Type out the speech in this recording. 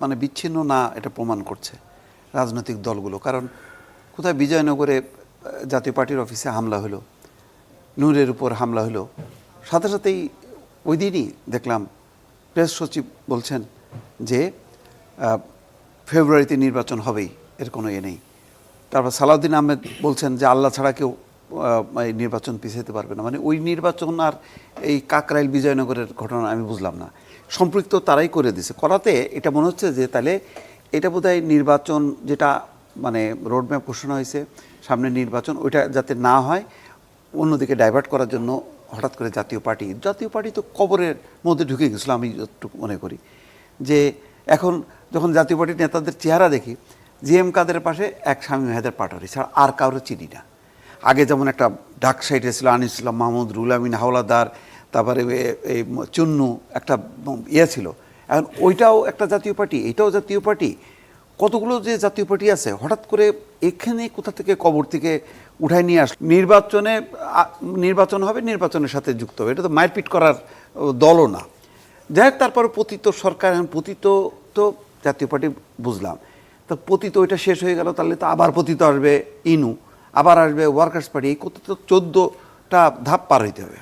মানে বিচ্ছিন্ন না এটা প্রমাণ করছে রাজনৈতিক দলগুলো। কারণ কোথায় বিজয়নগরে জাতীয় পার্টির অফিসে হামলা হলো, নূরের উপর হামলা হলো, সাথে সাথেই ওই দিনই দেখলাম প্রেস সচিব বলছেন যে ফেব্রুয়ারিতে নির্বাচন হবেই, এর কোনো এ নেই। তারপর সালাউদ্দিন আহমেদ বলছেন যে, আল্লাহ ছাড়া কেউ নির্বাচন পিছাইতে পারবে না। মানে ওই নির্বাচন আর এই কাকরাইল বিজয়নগরের ঘটনা আমি বুঝলাম না। সম্পৃক্ত তারাই করে দিছে। করাতে এটা মনে হচ্ছে যে তাহলে এটা বোধহয় নির্বাচন যেটা মানে রোডম্যাপ ঘোষণা হয়েছে, সামনে নির্বাচন, ওইটা যাতে না হয়, অন্যদিকে ডাইভার্ট করার জন্য হঠাৎ করে জাতীয় পার্টি। জাতীয় পার্টি তো কবরের মধ্যে ঢুকে গেছিল, আমি যতটুকু মনে করি। যে এখন যখন জাতীয় পার্টির নেতাদের চেহারা দেখি, জি এম কাদের পাশে এক স্বামী মেহেদের পাটারি ছাড়া আর কারও চিনি না। আগে যেমন একটা ডাক সাইডে ছিল আনিস ইসলাম মাহমুদ রুল আমিন, হাওলাদার, তারপরে এই চুন্নু একটা ইয়ে ছিল। এখন ওইটাও একটা জাতীয় পার্টি, এটাও জাতীয় পার্টি। কতগুলো যে জাতীয় পার্টি আছে, হঠাৎ করে এখানে কোথা থেকে কবর থেকে উঠায় নিয়ে আস নির্বাচনে নির্বাচন হবে, নির্বাচনের সাথে যুক্ত হবে। এটা তো মারপিট করার দলও না। যাই হোক, তারপর পতিত সরকার, এখন পতিত তো জাতীয় পার্টি বুঝলাম। তা পতিত ওইটা শেষ হয়ে গেল, তাহলে তো আবার পতিত আসবে, ইনু। আবার আসবে ওয়ার্কার্স পার্টি এই কত চোদ্দোটা ধাপ পার হইতে হবে।